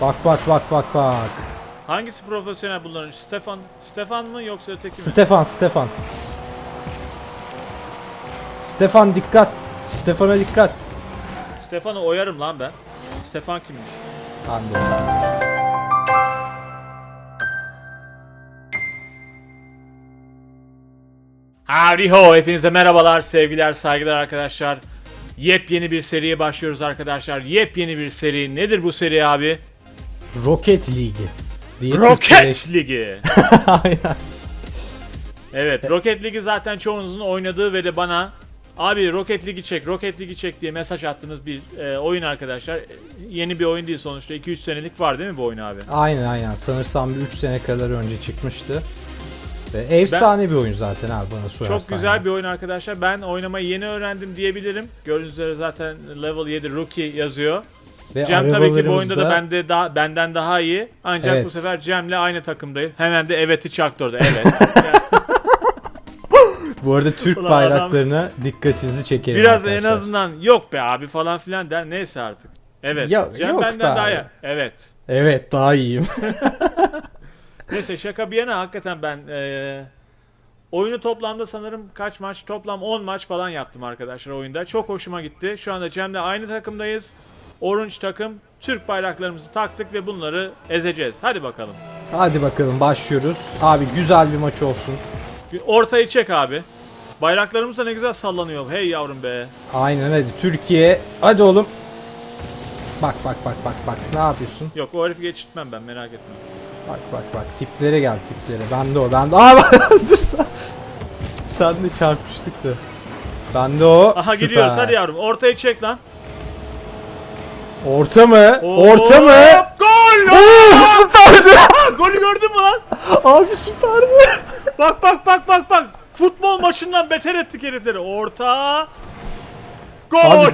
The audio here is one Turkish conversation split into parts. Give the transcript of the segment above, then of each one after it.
Bak bak bak bak bak. Hangisi profesyonel bunların? Stefan Stefan mı yoksa öteki mi? Stefan, Stefan. Stefan dikkat. Stefan'a dikkat. Stefan'ı oyarım lan ben. Stefan kimmiş? De. Howdy ho! Hepinize merhabalar, sevgiler, saygılar arkadaşlar. Yepyeni bir seriye başlıyoruz arkadaşlar. Yepyeni bir seri. Nedir bu seri abi? Rocket Ligi. Diye Rocket Ligi. Aynen. Evet, Rocket Ligi zaten çoğunuzun oynadığı ve de bana abi Rocket Ligi çek, Rocket Ligi çek diye mesaj attığınız bir e, oyun arkadaşlar. E, Yeni bir oyun değil sonuçta. 2-3 senelik var değil mi bu oyun abi? Aynen aynen. Sanırsam bir 3 sene kadar önce çıkmıştı. Ve efsane bir oyun zaten abi bana sorarsan. Çok güzel bir oyun arkadaşlar. Ben oynamayı yeni öğrendim diyebilirim. Gördüğünüz üzere zaten level 7 rookie yazıyor. Ve Cem tabii ki bu oyunda da bende daha benden daha iyi. Ancak Evet. bu sefer Cem'le aynı takımdayız. Hemen de evet'i çaktı orada. Evet. Bu arada Türk Ulan adam- bayraklarına dikkatinizi çekerim Biraz en arkadaşlar. azından yok be abi falan filan der. Neyse artık. Evet. Ya- Cem yok benden be daha abi. iyi. Evet. Evet daha iyiyim. Neyse şaka bir yana hakikaten ben eee, oyunu toplamda sanırım kaç maç? Toplam 10 maç falan yaptım arkadaşlar oyunda. Çok hoşuma gitti. Şu anda Cem'le aynı takımdayız. Orange takım. Türk bayraklarımızı taktık ve bunları ezeceğiz. Hadi bakalım. Hadi bakalım başlıyoruz. Abi güzel bir maç olsun. Ortayı çek abi. Bayraklarımız da ne güzel sallanıyor. Hey yavrum be. Aynen hadi Türkiye. Hadi oğlum. Bak bak bak bak bak ne yapıyorsun? Yok o herifi geçirtmem ben merak etme. Bak bak bak tiplere gel tiplere. Ben de o ben de. Aa bak hazırsa. Sen de çarpıştık da. Ben de o. Aha Süper. gidiyoruz hadi yavrum. Ortayı çek lan. Orta mı? Orta mı? Gol! Oo süperdi. Golü gördün mü lan? Abi süperdi. Bak bak bak bak bak. Futbol maçından beter ettik herifleri. Orta. Gol! Abi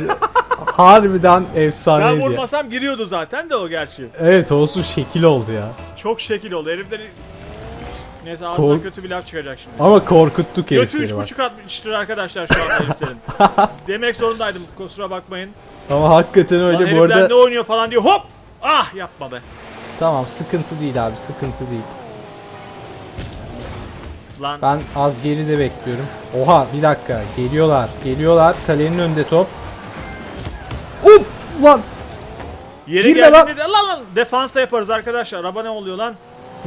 harbiden ben efsaneydi ya. vurmasam giriyordu zaten de o gerçi. Evet olsun şekil oldu ya. Çok şekil oldu. Herifleri Neyse ağzından Kork- kötü bir laf çıkacak şimdi. Ama korkuttuk Götü herifleri bak. 3.5 atmıştır arkadaşlar şu anda heriflerin. Demek zorundaydım kusura bakmayın. Ama hakikaten Lan öyle bu herifler arada. ne oynuyor falan diyor hop! Ah yapma be. Tamam sıkıntı değil abi sıkıntı değil. Lan Ben az geride bekliyorum. Oha bir dakika geliyorlar geliyorlar kalenin önünde top. Up lan yere girme geldiğinde de lan lan defans da yaparız arkadaşlar. Araba ne oluyor lan?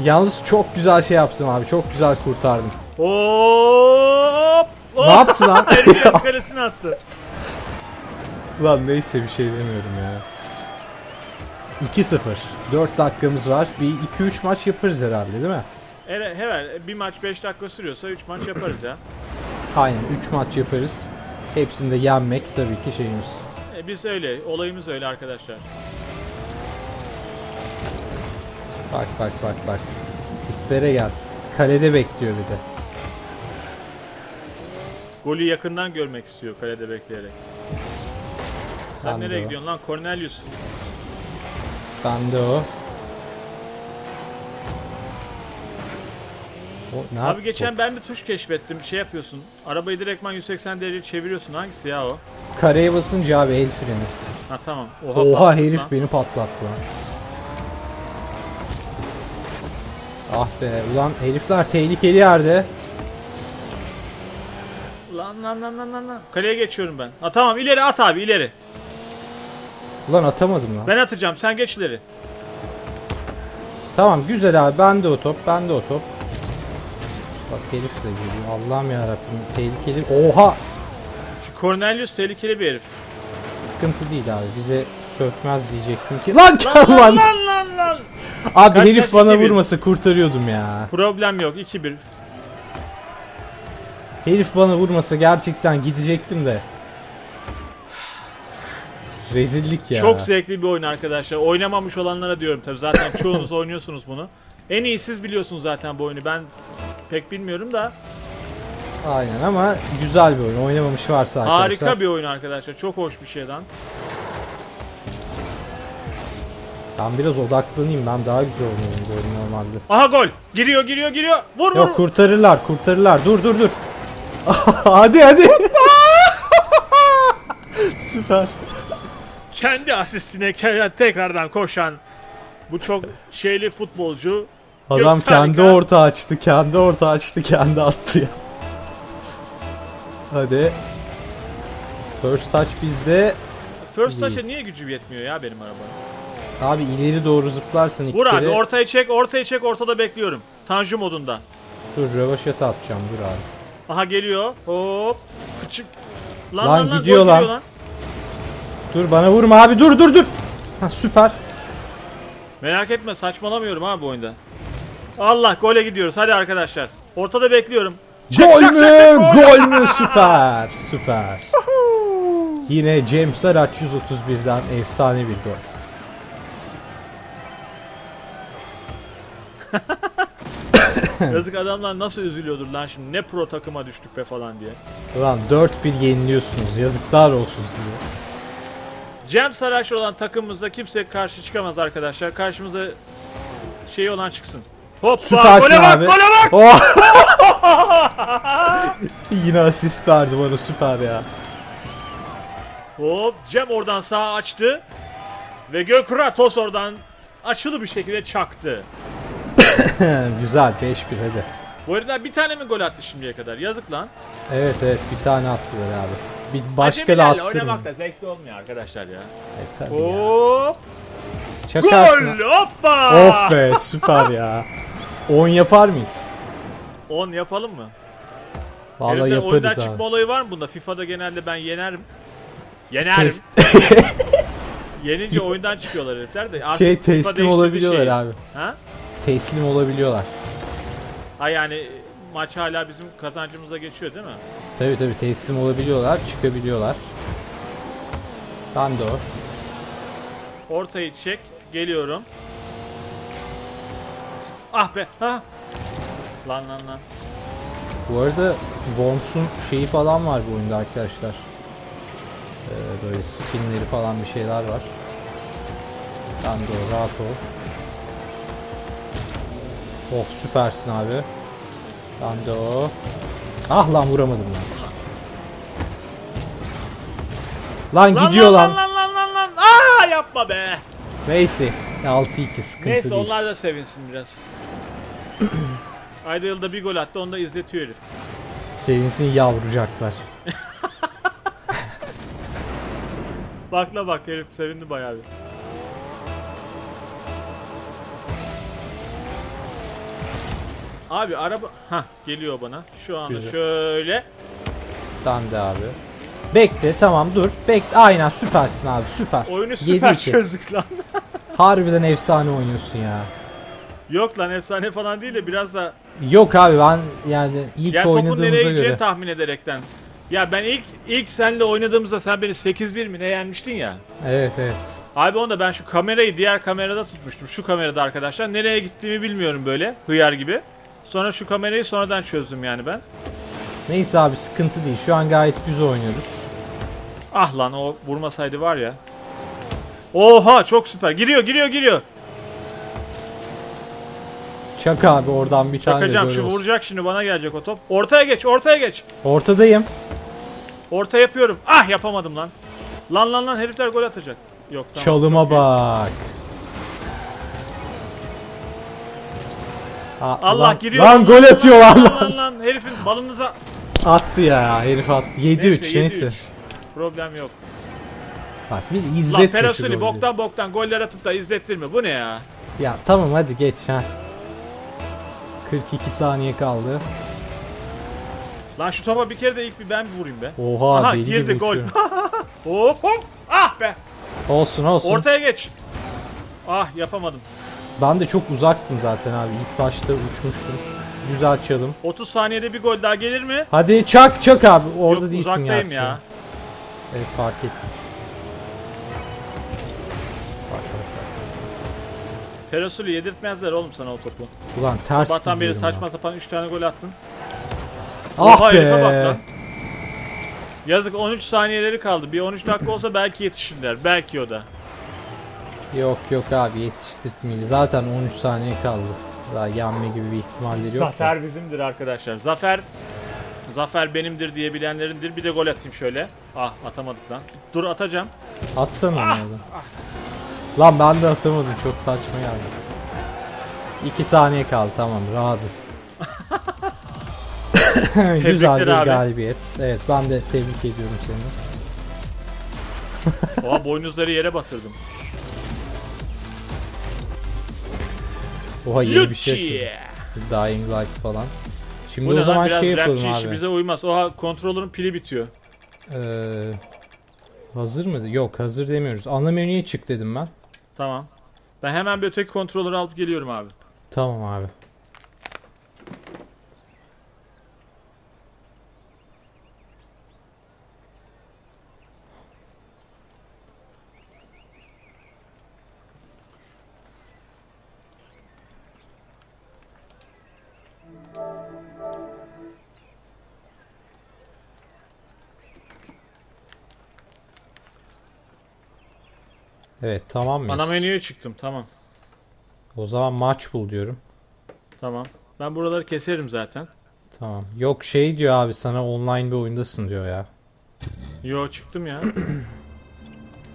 Yalnız çok güzel şey yaptım abi çok güzel kurtardım. Hop! Ne yaptı lan? Herifler kalesine attı. lan neyse bir şey demiyorum ya. 2-0. 4 dakikamız var. Bir 2-3 maç yaparız herhalde değil mi? Evet, evet bir maç 5 dakika sürüyorsa 3 maç yaparız ya. Aynen 3 maç yaparız. Hepsinde yenmek tabii ki şeyimiz. E, biz öyle, olayımız öyle arkadaşlar. Bak bak bak bak. Tiplere gel. Kalede bekliyor bir de. Golü yakından görmek istiyor kalede bekleyerek. Sen Ben de nereye o. gidiyorsun lan Cornelius? Ben de o. O ne Abi geçen ben bir tuş keşfettim. Şey yapıyorsun. Arabayı direktman 180 derece çeviriyorsun. Hangisi ya o? Kareye basınca abi el freni. Ha tamam. Oha, Oha herif lan. beni patlattı lan. Ah be ulan herifler tehlikeli yerde. Lan lan lan lan lan lan. Kaleye geçiyorum ben. Ha tamam ileri at abi ileri. Ulan atamadım lan. Ben atacağım sen geç ileri. Tamam güzel abi ben de o top ben de o top. Bak herif de geliyor Allah'ım yarabbim tehlikeli. Oha Şu Cornelius tehlikeli bir herif. sıkıntı değil abi bize sökmez diyecektim ki. Lan Lan lan lan. lan lan lan. Abi Kaç herif kaç, bana 2-1. vurmasa kurtarıyordum ya. Problem yok 2-1. Herif bana vurmasa gerçekten gidecektim de. Rezillik ya. Çok zevkli bir oyun arkadaşlar. Oynamamış olanlara diyorum tabii. Zaten çoğunuz oynuyorsunuz bunu. En iyi siz biliyorsunuz zaten bu oyunu. Ben pek bilmiyorum da. Aynen ama güzel bir oyun. Oynamamış varsa arkadaşlar. Harika bir oyun arkadaşlar. Çok hoş bir şey Ben biraz odaklanayım. Ben daha güzel oynuyorum oyunu normalde. Aha gol. Giriyor giriyor giriyor. Vur vur. Yok kurtarırlar kurtarırlar. Dur dur dur. hadi hadi. Süper. Kendi asistine ke- tekrardan koşan Bu çok şeyli futbolcu. Adam Gökten kendi kan. orta açtı, kendi orta açtı, kendi attı ya. Hadi. First touch bizde. First touch'a niye gücü yetmiyor ya benim araba? Abi ileri doğru zıplarsın iki Vur abi kere. ortaya çek, ortaya çek, ortada bekliyorum. Tanju modunda. Dur rövaşata atacağım dur abi. Aha geliyor. Hop. Kıçık. Lan gol gidiyor lan. geliyor Dur bana vurma abi dur dur dur. Ha süper. Merak etme saçmalamıyorum abi bu oyunda. Allah gole gidiyoruz. Hadi arkadaşlar. Ortada bekliyorum. Çek, Gol çek, mü? çek, çek, gol. Gol mü? Süper. Süper. Yine James Araç 131'den efsane bir gol. Yazık adamlar nasıl üzülüyordur lan şimdi. Ne pro takıma düştük be falan diye. Ulan 4-1 yeniliyorsunuz. Yazıklar olsun size. Cem Saraç olan takımımızda kimse karşı çıkamaz arkadaşlar. Karşımıza şey olan çıksın. Hoppa Süpersin gole bak gole bak. Oh! Yine asist verdi bana süper ya. Hop Cem oradan sağa açtı. Ve Gökratos oradan açılı bir şekilde çaktı. Güzel 5-1 hadi. Bu arada bir tane mi gol attı şimdiye kadar? Yazık lan. Evet evet bir tane attılar abi. Bir başka da Acemilerle attırın. oynamak da zevkli olmuyor arkadaşlar ya. E, tabii ya. Hop. Çakarsın. Gol hoppa. Of be süper ya. 10 yapar mıyız? 10 yapalım mı? Vallahi Herifler oyundan yaparız çıkma abi. olayı var mı bunda? FIFA'da genelde ben yenerim. Yenerim. Test, Yenince oyundan çıkıyorlar herifler de. Artık şey FIFA teslim olabiliyorlar şeyi. abi. Ha? Teslim olabiliyorlar. Ha yani maç hala bizim kazancımıza geçiyor değil mi? Tabi tabi teslim olabiliyorlar, çıkabiliyorlar. Ben de o. Ortayı çek. Geliyorum. Ah be. Ha. Lan lan lan. Bu arada Worms'un şeyi falan var bu oyunda arkadaşlar. Ee, böyle skinleri falan bir şeyler var. Ben de o, rahat ol. Of süpersin abi. Ben de o. Ah lan vuramadım lan. Lan, Lan gidiyor lan. lan lan lan lan. Aa yapma be. Neyse 6-2 sıkıntı Neyse değil. onlar da sevinsin biraz. Ayda yılda bir gol attı onu da izletiyor herif. Sevinsin yavrucaklar. Bakla bak herif sevindi bayağı bir. Abi araba ha geliyor bana. Şu anda Güzel. şöyle. Sen de abi. Bekle tamam dur. Bekle aynen süpersin abi süper. Oyunu süper 7-2. çözdük lan. Harbiden efsane oynuyorsun ya. Yok lan efsane falan değil de biraz da Yok abi ben yani ilk yani topun nereye oynadığımıza gideceğini göre. tahmin ederekten. Ya ben ilk ilk seninle oynadığımızda sen beni 8-1 mi ne yenmiştin ya. Evet evet. Abi onda ben şu kamerayı diğer kamerada tutmuştum. Şu kamerada arkadaşlar. Nereye gittiğimi bilmiyorum böyle. Hıyar gibi. Sonra şu kamerayı sonradan çözdüm yani ben. Neyse abi sıkıntı değil. Şu an gayet güzel oynuyoruz. Ah lan o vurmasaydı var ya. Oha çok süper. Giriyor giriyor giriyor. Çak abi oradan bir tane Çakacağım şu olsun. vuracak şimdi bana gelecek o top. Ortaya geç ortaya geç. Ortadayım. Orta yapıyorum. Ah yapamadım lan. Lan lan lan herifler gol atacak. Yok tamam. Çalıma çok iyi. Aa, Allah lan, giriyor. Lan gol atıyor lan. Lan lan herifin balınıza. Attı ya herif attı. 7-3 neyse. 7-3. Problem yok. Bak bir Lan şu Perasuli golü. boktan boktan goller atıp da izlettirme. Bu ne ya? Ya tamam hadi geç ha. 42 saniye kaldı. Lan şu topa bir kere de ilk bir ben bir vurayım be. Oha Aha deli girdi gibi gol. hop hop. Ah be. Olsun olsun. Ortaya geç. Ah yapamadım. Ben de çok uzaktım zaten abi. İlk başta uçmuştum. Güzel çalım. 30 saniyede bir gol daha gelir mi? Hadi çak çak abi. Orada Yok, değilsin uzaktayım ya. ya. Evet fark ettim. Perasuli yedirtmezler oğlum sana o topu. Ulan ters Sabahtan beri saçma ya. sapan 3 tane gol attın. Ah Oha, bak be. lan. Yazık 13 saniyeleri kaldı. Bir 13 dakika olsa belki yetişirler. Belki o da. Yok yok abi yetiştirtmeyeli. Zaten 13 saniye kaldı. Daha yenme gibi bir ihtimalleri yok. da. Zafer bizimdir arkadaşlar. Zafer Zafer benimdir diye bilenlerindir. Bir de gol atayım şöyle. Ah atamadık lan. Dur atacağım. Atsana Ah! onu oradan. Lan ben de atamadım çok saçma geldi. 2 saniye kaldı tamam rahatız. Güzel bir abi. galibiyet. Evet ben de tebrik ediyorum seni. Oha boynuzları yere batırdım. Oha yeni bir şey açıldı. Dying Light falan. Şimdi Bu o zaman? Biraz şey yapalım rapçi işi abi. bize uymaz. Oha kontrolörün pili bitiyor. Ee, hazır mı? Yok hazır demiyoruz. Ana menüye çık dedim ben. Tamam. Ben hemen bir öteki kontrolörü alıp geliyorum abi. Tamam abi. Evet tamam mıyız? Ana menüye çıktım. Tamam. O zaman maç bul diyorum. Tamam. Ben buraları keserim zaten. Tamam. Yok şey diyor abi sana online bir oyundasın diyor ya. Yo çıktım ya.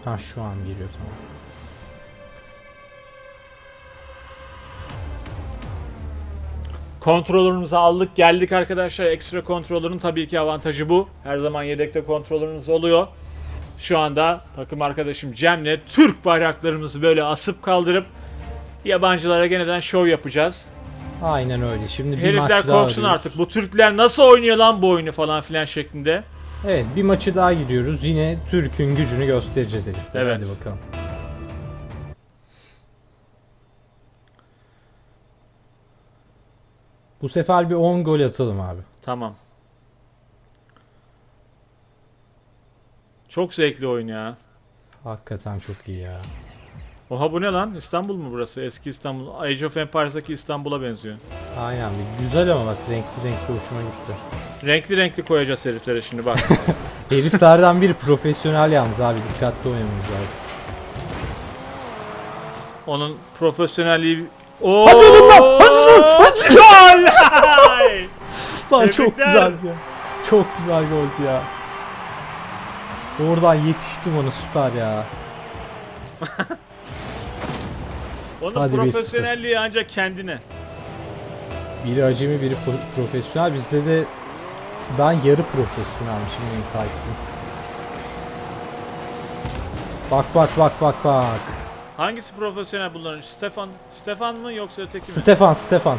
Ha şu an giriyor tamam. Kontrolörümüzü aldık geldik arkadaşlar. Ekstra kontrolörün tabii ki avantajı bu. Her zaman yedekte kontrolörünüz oluyor. Şu anda takım arkadaşım Cem'le Türk bayraklarımızı böyle asıp kaldırıp yabancılara geneden şov yapacağız. Aynen öyle. Şimdi bir Herifler maç daha korksun arıyoruz. artık. Bu Türkler nasıl oynuyor lan bu oyunu falan filan şeklinde. Evet bir maçı daha giriyoruz. Yine Türk'ün gücünü göstereceğiz heriflere. Evet. Hadi bakalım. Bu sefer bir 10 gol atalım abi. Tamam. Çok zevkli oyun ya. Hakikaten çok iyi ya. Oha bu ne lan? İstanbul mu burası? Eski İstanbul. Age of Empires'daki İstanbul'a benziyor. Aynen güzel ama bak renkli renkli hoşuma gitti. Renkli renkli koyacağız heriflere şimdi bak. Heriflerden biri profesyonel yalnız abi dikkatli oynamamız lazım. Onun profesyonelliği... Oo! Hadi oğlum lan! Hadi oğlum! Hadi! Gol! Lan çok güzeldi ya. Çok güzel goldü ya. Oradan yetiştim ona süper ya. Onun Hadi profesyonelliği ancak kendine. Biri acemi biri pro- profesyonel. Bizde de ben yarı profesyonelmişim benim title'ım. Bak bak bak bak bak. Hangisi profesyonel bunların? Stefan Stefan mı yoksa öteki mi? Stefan Stefan.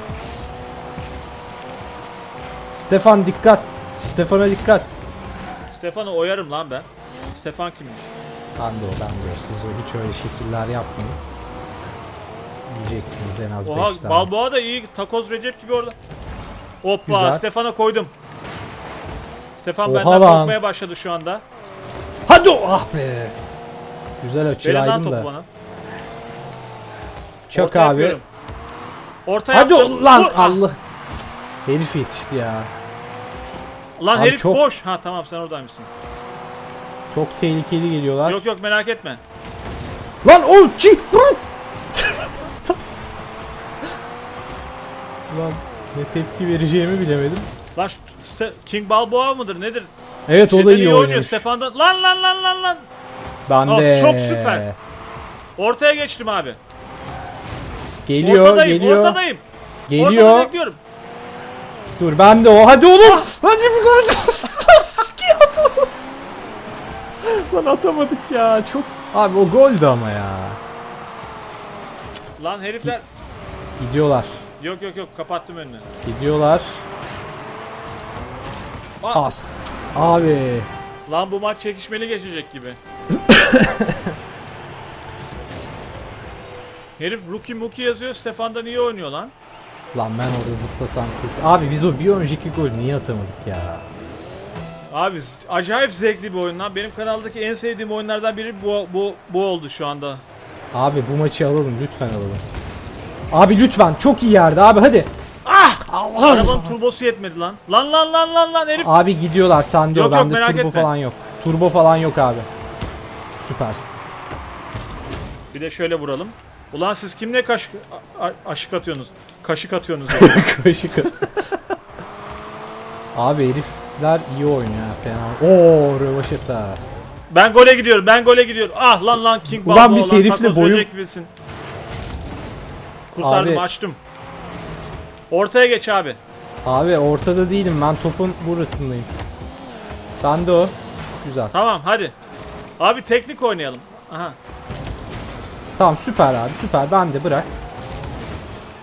Stefan dikkat. Stefan'a dikkat. Stefan'ı oyarım lan ben. Stefan kimmiş? Ben de o ben de o. Siz o hiç öyle şekiller yapmayın. Yiyeceksiniz en az 5 Oha tane. Balboa da iyi. Takoz Recep gibi orada. Hoppa Güzel. Stefan'a koydum. Stefan Oha benden lan. korkmaya başladı şu anda. Hadi o ah be. Güzel lan açılaydım topu da. bana. Çok Orta abi. yapıyorum. Orta Hadi yaptım. o- lan Vur! Ah! Allah. Cık, Herif yetişti ya. Lan Abi herif çok- boş. Ha tamam sen oradaymışsın. Çok tehlikeli geliyorlar. Yok yok merak etme. Lan o çi. Lan ne tepki vereceğimi bilemedim. Lan şu King Balboa mıdır nedir? Evet o da Şeyden iyi oynuyor. oynamış. Stefan'dan. Lan lan lan lan lan. Ben Oh, de. çok süper. Ortaya geçtim abi. Geliyor, ortadayım, geliyor. ortadayım. Ortada Geliyor. bekliyorum. Dur ben de o. Hadi oğlum. Hadi bir gol. Lan atamadık ya. Çok Abi o goldü ama ya. Lan herifler. Gidiyorlar. Yok yok yok kapattım önünü. Gidiyorlar. Aa, As. Abi. Lan bu maç çekişmeli geçecek gibi. Herif rookie muki yazıyor. Stefan'dan iyi oynuyor lan. Lan ben orada zıplasam kurt. Abi biz o bir önceki gol niye atamadık ya? Abi acayip zevkli bir oyun lan. Benim kanaldaki en sevdiğim oyunlardan biri bu bu bu oldu şu anda. Abi bu maçı alalım lütfen alalım. Abi lütfen çok iyi yerde abi hadi. Ah! Allah Arabanın turbosu yetmedi lan. Lan lan lan lan lan herif. Abi gidiyorlar sen diyor Yok, yok, bende turbo etme. falan yok. Turbo falan yok abi. Süpersin. Bir de şöyle vuralım. Ulan siz kimle kaşık aşık atıyorsunuz? Kaşık atıyorsunuz. Kaşık at. abi herifler iyi oynuyor fena. Oo rövaşata. Ben gole gidiyorum. Ben gole gidiyorum. Ah lan lan King Ulan Balboa biz lan, herifle takoz boyun- gibisin. Kurtardım Abi- açtım. Ortaya geç abi. Abi ortada değilim ben topun burasındayım. Ben de o. Güzel. Tamam hadi. Abi teknik oynayalım. Aha. Tamam süper abi süper ben de bırak.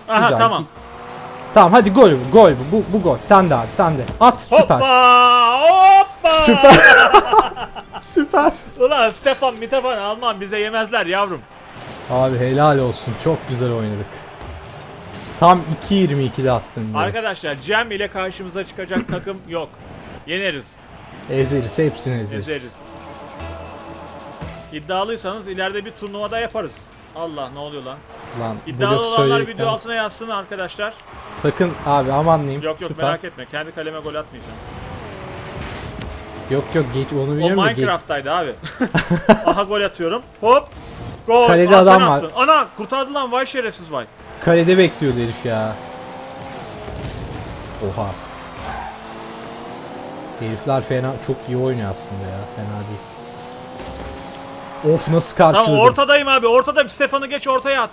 Aha Güzel. tamam. Tamam hadi gol bu gol bu bu, bu gol. Sen de abi sen de. At süper. Hoppa! Hoppa! Süper. süper. Ulan Stefan Mitefan Alman bize yemezler yavrum. Abi helal olsun çok güzel oynadık. Tam 2.22'de attın. golü. Arkadaşlar Cem ile karşımıza çıkacak takım yok. Yeneriz. Ezeriz hepsini ezeriz. Ezeriz. İddialıysanız ileride bir turnuvada yaparız. Allah ne oluyor lan? Lan bu İddialı lafı olanlar video altına yazsın arkadaşlar. Sakın abi amanlayayım. Yok yok süper. merak etme. Kendi kaleme gol atmayacağım. Yok yok geç onu O biliyorum geç. Minecraft'taydı abi. Aha gol atıyorum. Hop. Gol. Kalede Aa, adam var. attın. Ana kurtardı lan vay şerefsiz vay. Kalede bekliyordu herif ya. Oha. Herifler fena çok iyi oynuyor aslında ya. Fena değil. Of nasıl karşıladım. Tamam ortadayım abi. Ortadayım. Stefan'ı geç ortaya at.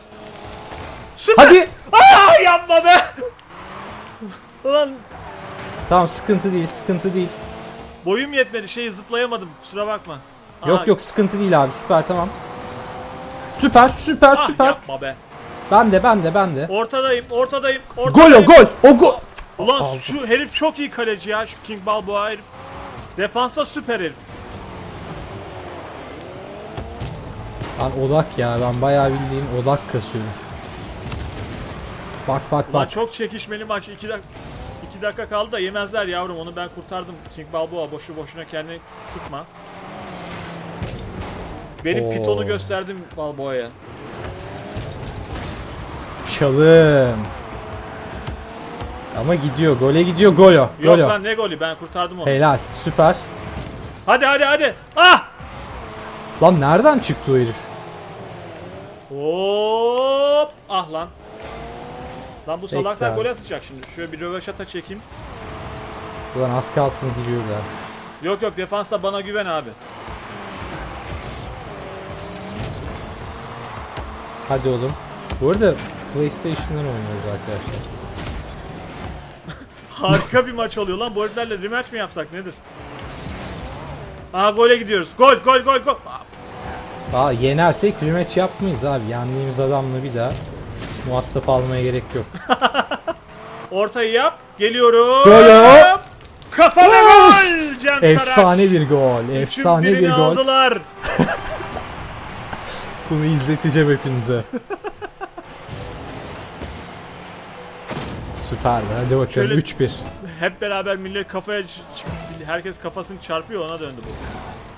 Süper. Hadi. Aa, yapma be. Ulan Tamam sıkıntı değil sıkıntı değil. boyum yetmedi. Şeyi zıplayamadım. Kusura bakma. Aha, Yok yok sıkıntı değil abi süper tamam. Süper süper Ah, süper. yapma be. Ben de ben de ben de. Ortadayım. Ortadayım. Gol ortadayım. o gol. O gol. Ulan Aldım. şu herif çok iyi kaleci ya. Şu King Balboa herif. Defansta süper herif. Lan odak ya ben bayağı bildiğin odak kasıyorum. Bak bak Ulan bak. çok çekişmeli maç. 2 dakika 2 dakika kaldı da yemezler yavrum. Onu ben kurtardım. King Balboa boşu boşuna kendini sıkma. Benim Oo. pitonu gösterdim Balboa'ya. Çalım. Ama gidiyor. Gole gidiyor. Gol o. Yok Gol o. lan ne golü ben kurtardım onu. Helal. Süper. Hadi hadi hadi. Ah! Lan nereden çıktı o herif? Hop! Ah lan. Lan bu salaklar gol atacak şimdi. Şöyle bir röveşata çekeyim. Ulan az kalsın gidiyorlar. Yok yok defansta bana güven abi. Hadi oğlum. Bu arada PlayStation'dan oynuyoruz arkadaşlar. Harika bir maç oluyor lan. Bu heriflerle rematch mi yapsak nedir? Aha gole gidiyoruz. Gol gol gol gol. Aa yenersek rematch yapmayız abi. Yendiğimiz adamla bir daha muhatap almaya gerek yok. Ortayı yap. Geliyorum. Gol! Kafa ve gol. Cem Efsane Saraç. bir gol. Efsane bir gol. aldılar. Bunu izleteceğim hepinize. Süper. Hadi bakalım Şöyle- 3-1. Hep beraber millet kafaya herkes kafasını çarpıyor ona döndü bu.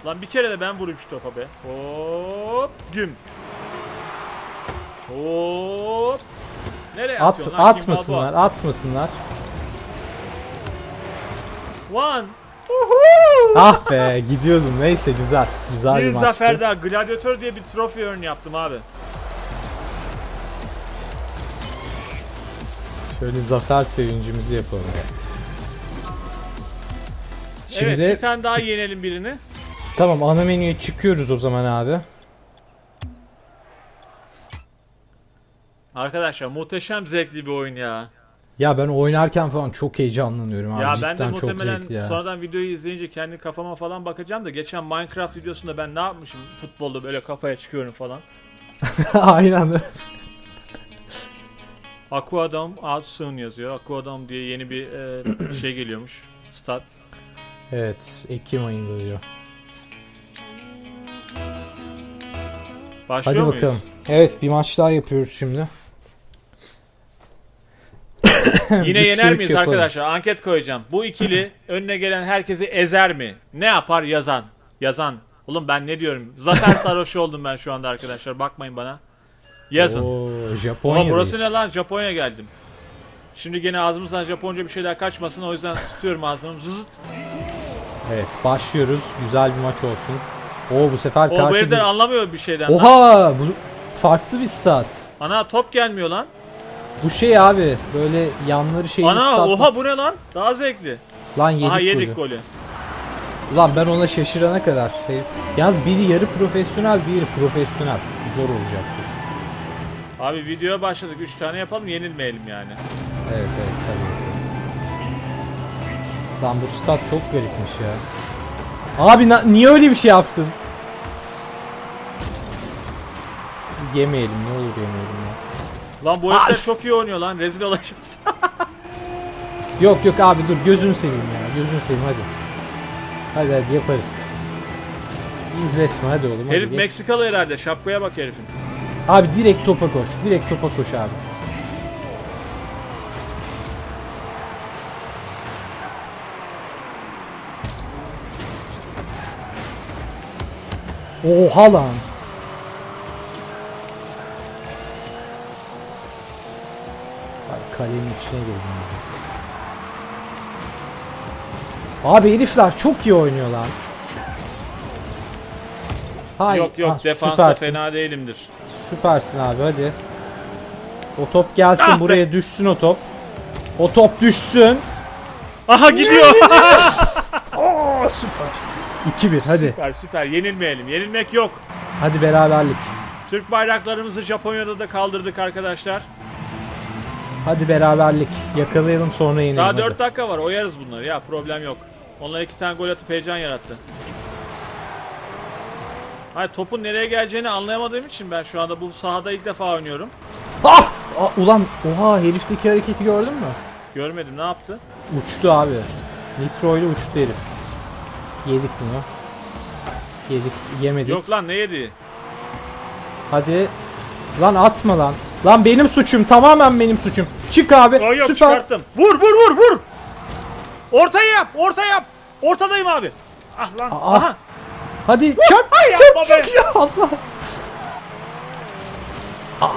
Lan bir kere de ben vurayım şu topa be. Hop güm. Hop. Nereye At, atıyorsun lan? Atmasınlar, atmasınlar. One. Ah be gidiyordum. Neyse güzel. Güzel bir, Bir maçtı. zafer daha. Gladyatör diye bir trofi earn yaptım abi. Şöyle zafer sevincimizi yapalım. Evet. Şimdi Evet bir tane daha yenelim birini. Tamam ana menüye çıkıyoruz o zaman abi. Arkadaşlar muhteşem zevkli bir oyun ya. Ya ben oynarken falan çok heyecanlanıyorum abi. ya Cidden ben de çok muhtemelen zevkli ya. sonradan videoyu izleyince kendi kafama falan bakacağım da geçen Minecraft videosunda ben ne yapmışım futbolda böyle kafaya çıkıyorum falan. Aynen. Aquadome out soon yazıyor. Aquadome diye yeni bir e, şey geliyormuş. Stat. Evet, Ekim ayında diyor. Başlıyor Hadi muyuz? bakalım. Evet, bir maç daha yapıyoruz şimdi. Yine yener üç miyiz yapalım. arkadaşlar? Anket koyacağım. Bu ikili önüne gelen herkesi ezer mi? Ne yapar yazan? Yazan. Oğlum ben ne diyorum? Zaten sarhoş oldum ben şu anda arkadaşlar. Bakmayın bana. Yazın. Oo, Ama Japonya'dayız. burası ne lan? Japonya geldim. Şimdi gene ağzımızdan Japonca bir şeyler kaçmasın. O yüzden tutuyorum ağzımı. Zızıt. Evet, başlıyoruz. Güzel bir maç olsun. Oo bu sefer O bu karşı herifler bir... anlamıyor bir şeyden. Oha! Bu farklı bir stat. Ana top gelmiyor lan. Bu şey abi, böyle yanları şeyli Ana stat. oha bu ne lan? Daha zevkli. Lan yedik, Aha yedik golü. golü. Ulan ben ona şaşırana kadar. Herif- Yalnız biri yarı profesyonel, diğeri profesyonel. Zor olacak. Abi videoya başladık. 3 tane yapalım yenilmeyelim yani. Evet evet hadi. Lan bu stat çok garipmiş ya. Abi niye öyle bir şey yaptın? Yemeyelim ne olur yemeyelim ya. Lan bu herifler As! çok iyi oynuyor lan. Rezil olacağız. Yok yok abi dur gözünü seveyim ya gözünü seveyim hadi. Hadi hadi yaparız. İzletme hadi oğlum hadi. Herif Gel. Meksikalı herhalde. Şapkaya bak herifin. Abi direkt topa koş. Direkt topa koş abi. Oha lan. Ay kalenin içine girdim. Abi herifler çok iyi oynuyor lan. Hayır. yok yok ah, defansta süpersin. fena değilimdir. Süpersin abi hadi. O top gelsin Ah be! buraya düşsün o top. O top düşsün. Aha gidiyor. Aa süper. 2-1 hadi. süper süper yenilmeyelim. Yenilmek yok. Hadi beraberlik. Türk bayraklarımızı Japonya'da da kaldırdık arkadaşlar. Hadi beraberlik. Yakalayalım sonra yenelim. Daha hadi. 4 dakika var. Oyarız bunları ya problem yok. Onlar iki tane gol atıp heyecan yarattı. Hayır topun nereye geleceğini anlayamadığım için ben şu anda bu sahada ilk defa oynuyorum. Ah! Aa, ulan oha herifteki hareketi gördün mü? Görmedim ne yaptı? Uçtu abi. Nitro ile uçtu herif. Yedik bunu. Yedik. Yemedik. Yok lan ne yedi? Hadi. Lan atma lan. Lan benim suçum. Tamamen benim suçum. Çık abi. Yok yok Süper. çıkarttım. Vur vur vur vur. Ortayı yap orta yap. Ortadayım abi. Ah lan. Aa. Aha. Hadi çak. Ay, Çak çak ya Allah. Ah, be.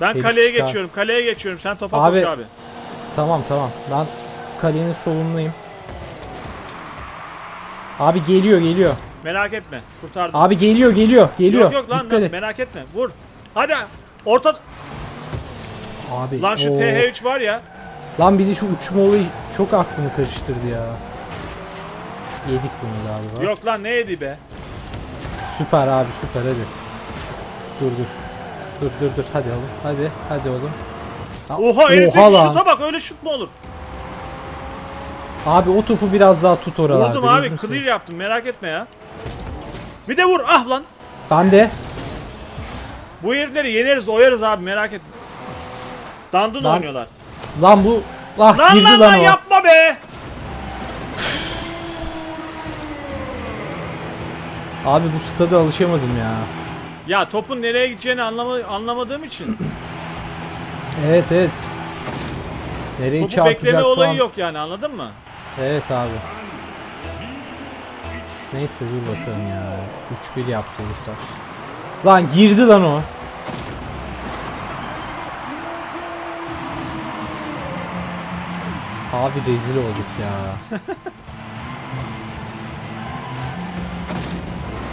Ben Herif kaleye çıkar. geçiyorum. Kaleye geçiyorum. Sen topa Abi. koş abi. Tamam tamam. Ben kalenin solundayım. Abi geliyor geliyor. Merak etme. Kurtardım. Abi geliyor geliyor geliyor. yok yok lan, Dikkat et. merak etme. Vur. Hadi. Orta Abi. lan şu oo. TH3 var ya. Lan bir de şu uçma olayı çok aklımı karıştırdı ya. Yedik bunu galiba. Yok lan ne yedi be? Süper abi süper hadi. Dur dur. Dur dur dur hadi oğlum. Hadi hadi oğlum. Ha, Oha oha lan. şuta bak öyle şut mu olur? Abi o topu biraz daha tut oralarda. Vurdum abi clear seveyim. yaptım merak etme ya. Bir de vur ah lan. Ben de. Bu herifleri yeneriz oyarız abi merak etme. Dandun Lan- oynuyorlar. Lan bu ah Lan girdi lan lan, lan o. yapma be. Abi bu stada alışamadım ya. Ya topun nereye gideceğini anlama, anlamadığım için Evet evet. Nereye topu çarpacak bekleme falan. olayı yok yani anladın mı? Evet abi. Neyse dur bakalım ya. 3-1 yaptı herifler. Lan girdi lan o. Abi rezil olduk ya.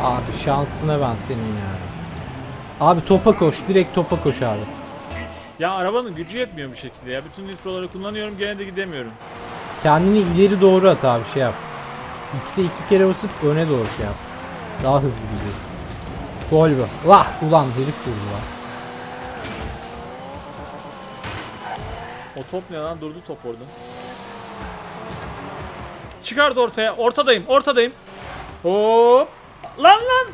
abi şansına ben senin ya. Abi topa koş. Direkt topa koş abi. Ya arabanın gücü yetmiyor bir şekilde ya. Bütün nitroları kullanıyorum gene de gidemiyorum. Kendini ileri doğru at abi şey yap. X'e iki kere basıp öne doğru şey yap. Daha hızlı gidiyorsun. Gol bu. Lah ulan herif vurdu lan. O top ne lan durdu top orada. Çıkardı ortaya. Ortadayım. Ortadayım. Hop. Lan lan.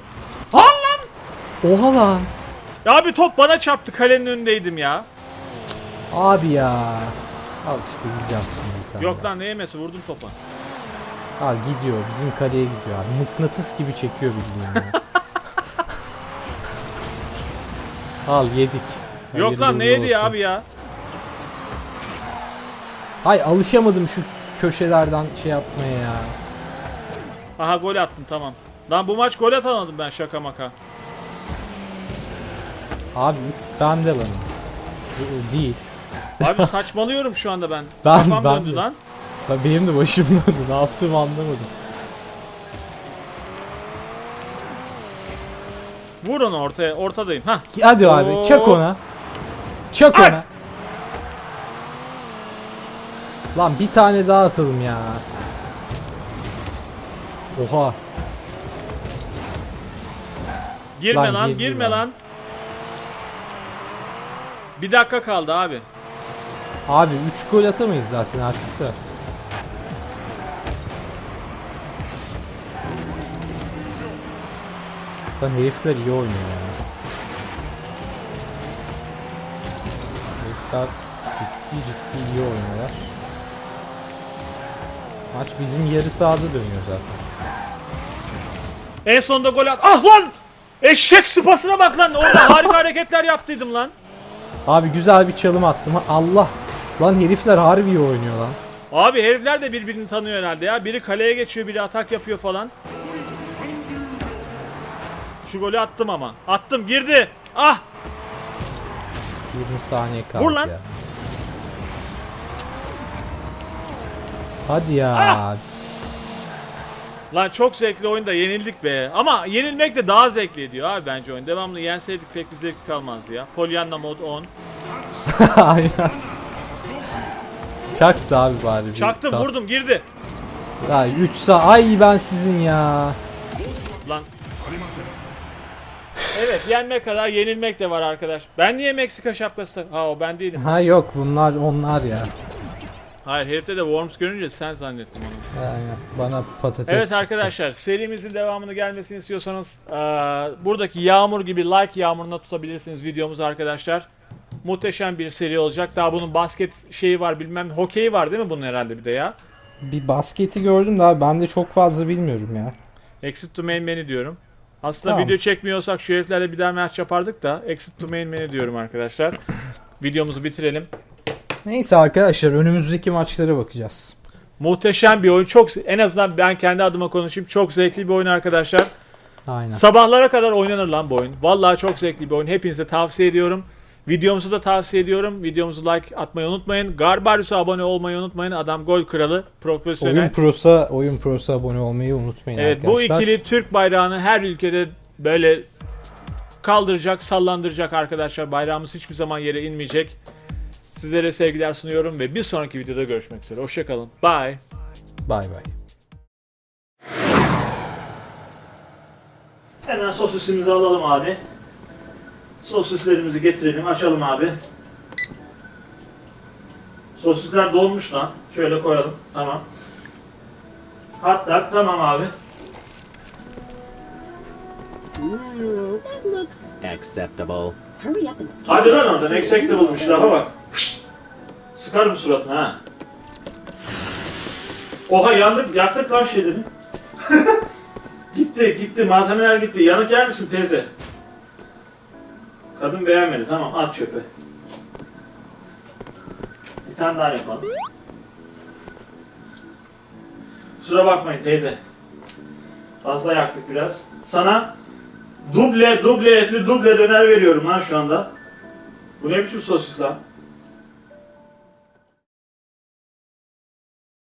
Lan lan. Oha lan. Ya bir top bana çarptı. Kalenin önündeydim ya. Abi ya. Al işte gideceğiz şimdi bir tane. Yok lan ne yemesi vurdum topa. Al gidiyor. Bizim kaleye gidiyor abi. Mıknatıs gibi çekiyor bildiğin ya. Al yedik. Yok Hayırlı lan ne yedi olsun. abi ya. Ay alışamadım şu köşelerden şey yapmaya ya. Aha gol attım tamam. Lan bu maç gol atamadım ben şaka maka. Abi 3 bende lan. Değil. Abi saçmalıyorum şu anda ben. Ben- Kafam ben döndü de. lan. Ben benim de başım döndü. Ne yaptığımı anlamadım. Vur onu ortaya. Ortadayım. Hah. Hadi abi Oo. çak ona. Çak Ay. ona. Lan bir tane daha atalım ya. Oha. Girme Lan lan, girme lan. lan. Bir dakika kaldı abi. Abi 3 gol atamayız zaten artık da. Lan herifler iyi oynuyor ya. Herifler ciddi ciddi iyi oynuyorlar. Maç bizim yarı sahada dönüyor zaten. En sonunda gol at. Ah lan! Eşek sıpasına bak lan. Orada harika hareketler yaptıydım lan. Abi güzel bir çalım attım. Allah! Lan herifler harbi iyi oynuyor lan. Abi herifler de birbirini tanıyor herhalde ya. Biri kaleye geçiyor, biri atak yapıyor falan. Şu golü attım ama. Attım, girdi. Ah! 20 saniye kaldı Vur lan. ya. Hadi ya. Ah! Lan çok zevkli oyunda yenildik be. Ama yenilmek de daha zevkli ediyor abi bence oyun. Devamlı yenseydik pek bir zevk kalmazdı ya. Pollyanna mod 10. Aynen. Çaktı abi bari. bir Çaktım, tas. vurdum, girdi. Ya 3 sa ay ben sizin ya. Lan. Evet, yenmek kadar yenilmek de var arkadaş. Ben niye Meksika şapkası tak- Ha o ben değilim. Ha yok bunlar onlar ya. Hayır, herifte de Worms görünce sen zannettim onu. Aynen. Bana patates. Evet arkadaşlar serimizin devamını gelmesini istiyorsanız eee, buradaki yağmur gibi like yağmuruna tutabilirsiniz videomuzu arkadaşlar. Muhteşem bir seri olacak. Daha bunun basket şeyi var bilmem hokeyi var değil mi bunun herhalde bir de ya. Bir basketi gördüm abi ben de çok fazla bilmiyorum ya. Exit to main menü diyorum. Aslında Tamam. video çekmiyorsak şu heriflerle bir daha maç yapardık da exit to main menü diyorum arkadaşlar. Videomuzu bitirelim. Neyse arkadaşlar önümüzdeki maçlara bakacağız. Muhteşem bir oyun. Çok en azından ben kendi adıma konuşayım. Çok zevkli bir oyun arkadaşlar. Aynen. Sabahlara kadar oynanır lan bu oyun. Vallahi çok zevkli bir oyun. Hepinize tavsiye ediyorum. Videomuzu da tavsiye ediyorum. Videomuzu like atmayı unutmayın. Garbarius'a abone olmayı unutmayın. Adam gol kralı, profesyonel. Oyun Pro'sa Oyun Pro'sa abone olmayı unutmayın evet bu arkadaşlar. ikili Türk bayrağını her ülkede böyle kaldıracak, sallandıracak arkadaşlar. Bayrağımız hiçbir zaman yere inmeyecek. Sizlere sevgiler sunuyorum ve bir sonraki videoda görüşmek üzere. Hoşçakalın. Bye. Bay bay. Hemen sosisimizi alalım abi. Sosislerimizi getirelim, açalım abi. Sosisler dolmuş lan. Şöyle koyalım. Tamam. Hatta tamam abi. That looks. Acceptable. Hurry up and scan. Hadi lan oradan. Acceptable'mış. Lafa bak. Şşt! Sıkarım suratına ha. Oha yandık, yaktık lan şeyleri. gitti, gitti. Malzemeler gitti. Yanık yer misin teyze? Kadın beğenmedi. Tamam at çöpe. Bir tane daha yapalım. Kusura bakmayın teyze. Fazla yaktık biraz. Sana duble duble etli duble döner veriyorum lan şu anda. Bu ne biçim sosis lan?